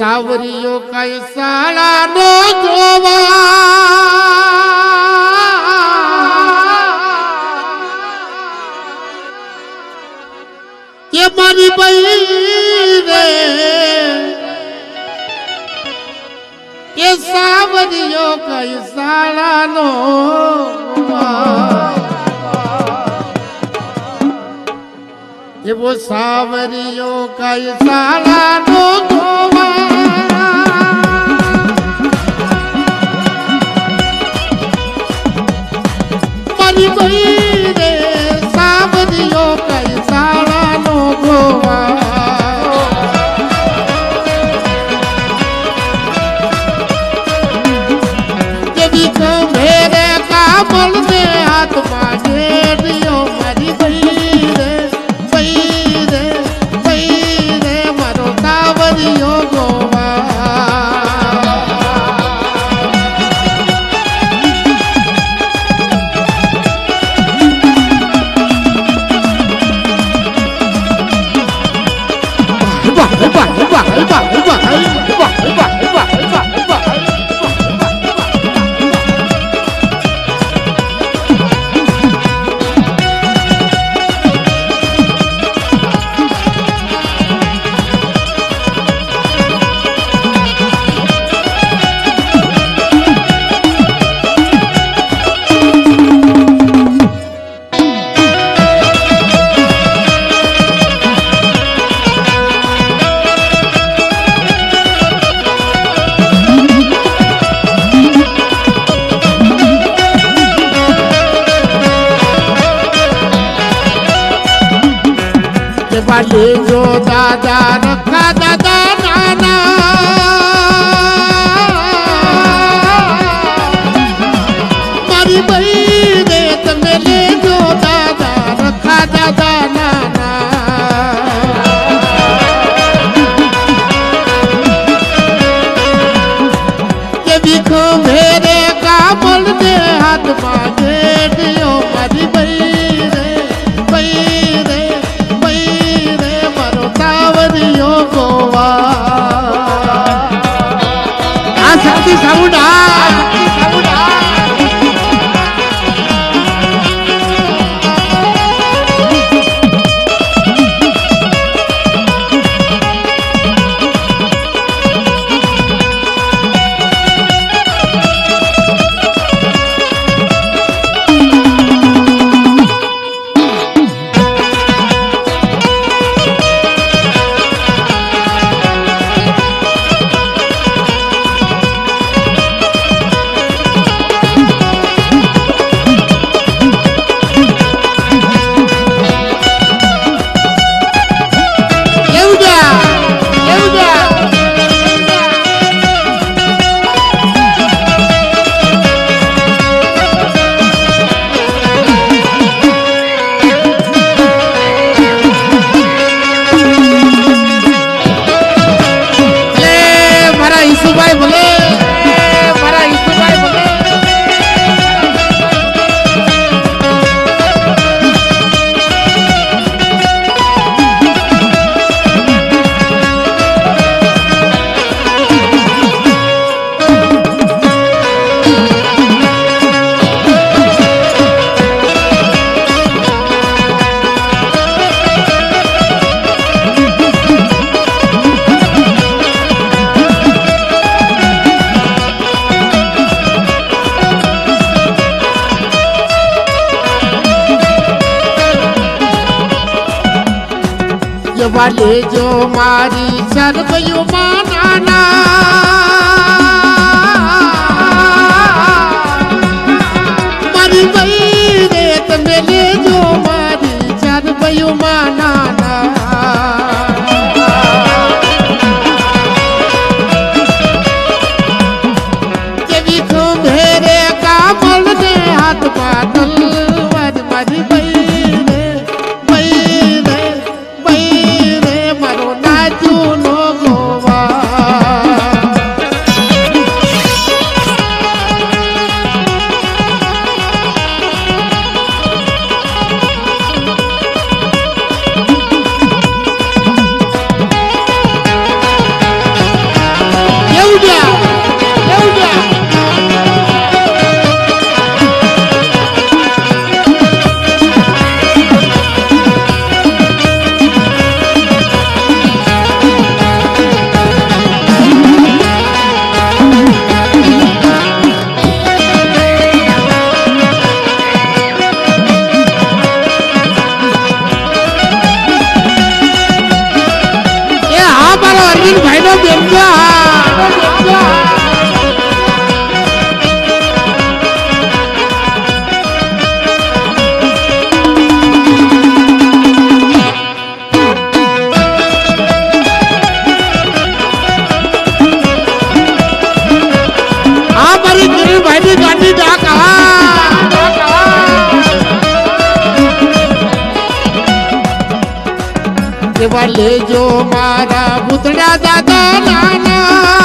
સાવરીઓ કઈ સાળા નો જોવા? કે મારી બઈ રે? કે સાવરીઓ કઈ સાળા નો એવો સાવરીઓ કઈ સાળા નો મારી બઈ રે સાવરીઓ ભીખો ભેરે કામલ ને હાથમાં ઘેડિયો મારી બઈ રે બઈ રે બઈ રે મારો તાવરિયો ગોવા લેજો મારી સરવૈયો 给你玩到点子啊 એવા લેજો મારા ભૂતડા દાદા નાના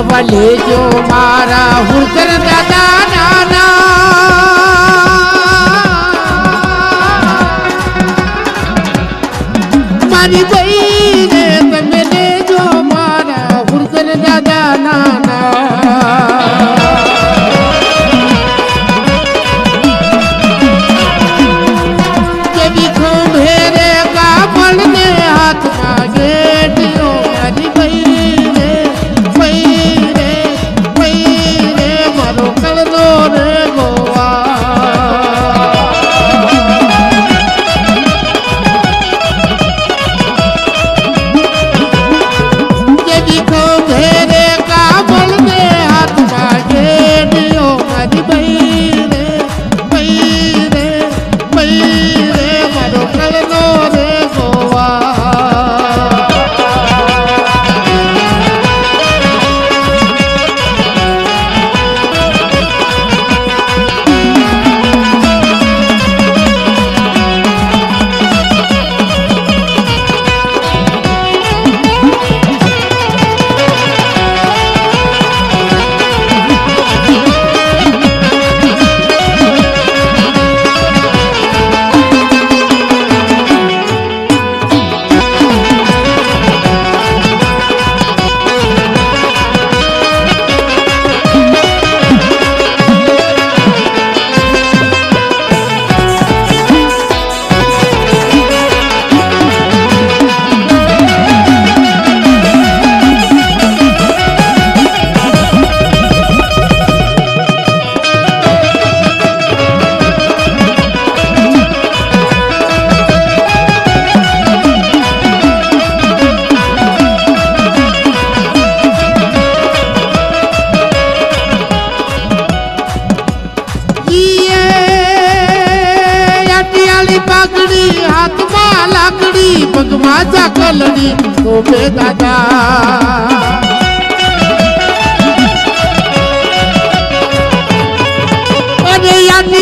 પગવા લેજો મારા હુરકર દાદા નાના. મારી everybody પગમાં કલની શોભે દાદા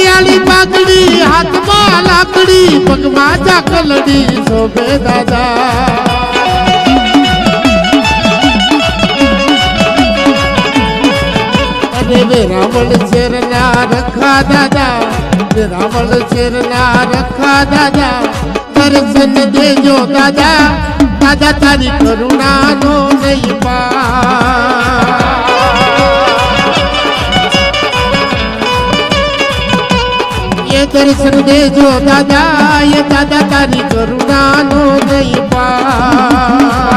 આલી પાઘડી હાથમાં લાકડી પગમાં ચાકલડી શોભે દાદા અરે વેરાવળ શેરના રખા દાદા વેરાવળ શેરના રખા દાદા દર્શન દેજો દાદા દાદા તારી કરુણાનો નહીં પા એ દર્શન દેજો દાદા, એ દાદા તારી કરુણાનો નહીં પા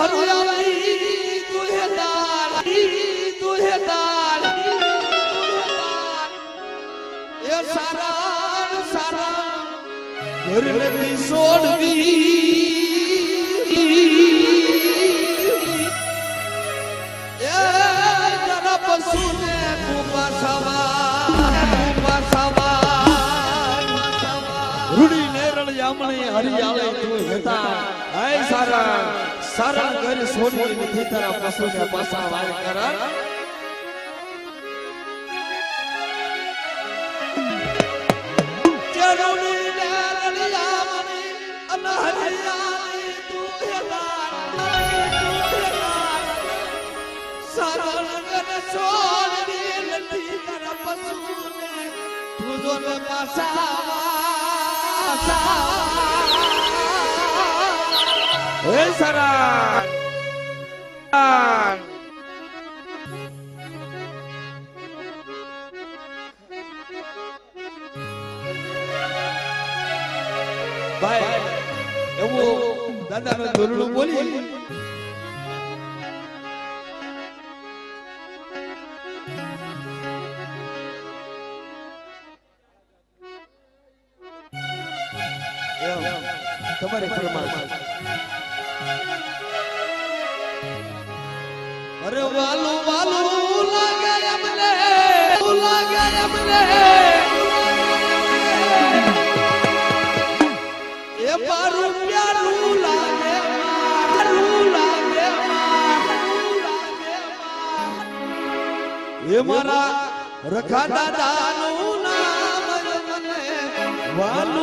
હરિયાળી તુહે દાળી તુહે દાળી એ સારા સારા ઘર નથી છોડવી એ જરા પશુને કુપાસવા કુપાસવા રૂડી નેરળ યામણી હરિયાળે તું હેતા હાય સારા. સારા ઘર સોની નથી તારા પશુને પાછા વાર કરા. તું જો ને પાસા હે સરા ભાઈ એવું દાદાનું દોરડું બોલી ઘર વાલું વાલું લાગે અમને લાગે અમને એ મારું પ્યારું લાગે મારું લાગે લાગે એ મારા રખા દાદાનું નામ વાલ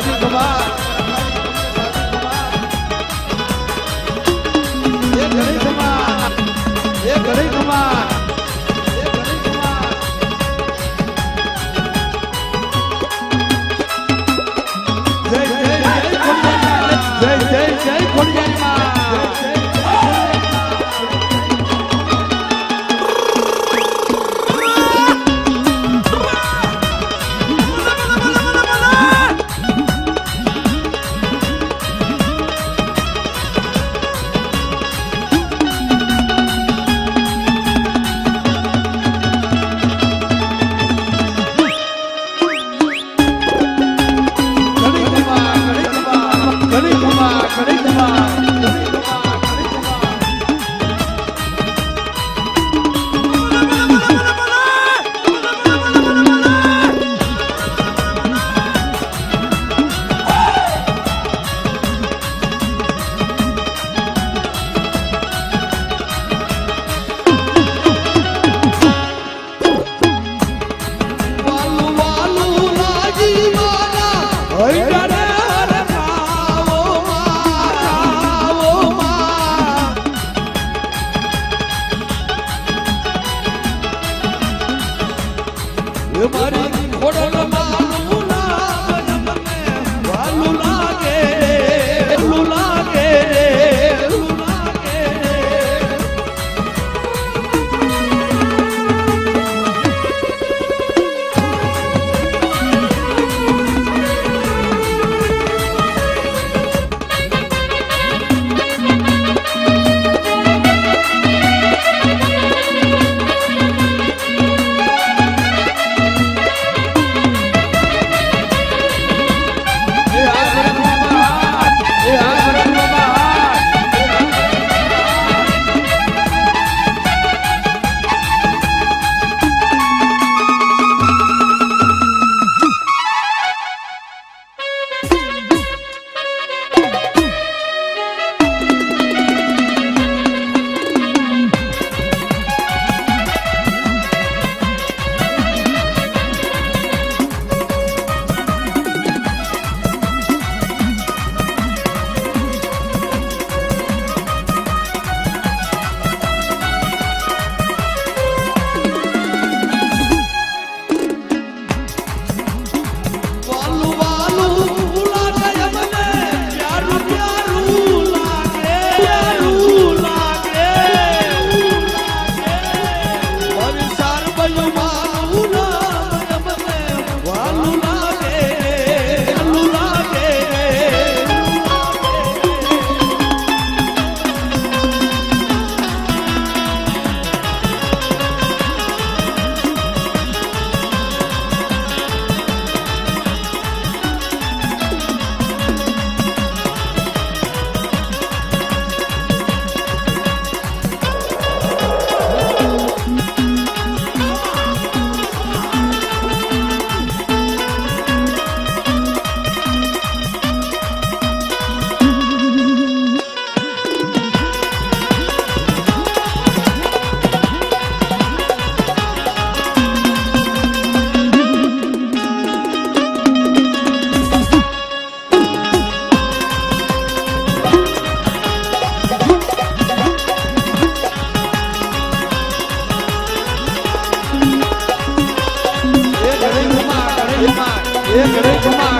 રાજકુમાર. દવા કરી દવા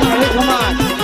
ઘરે ખમા ઘરે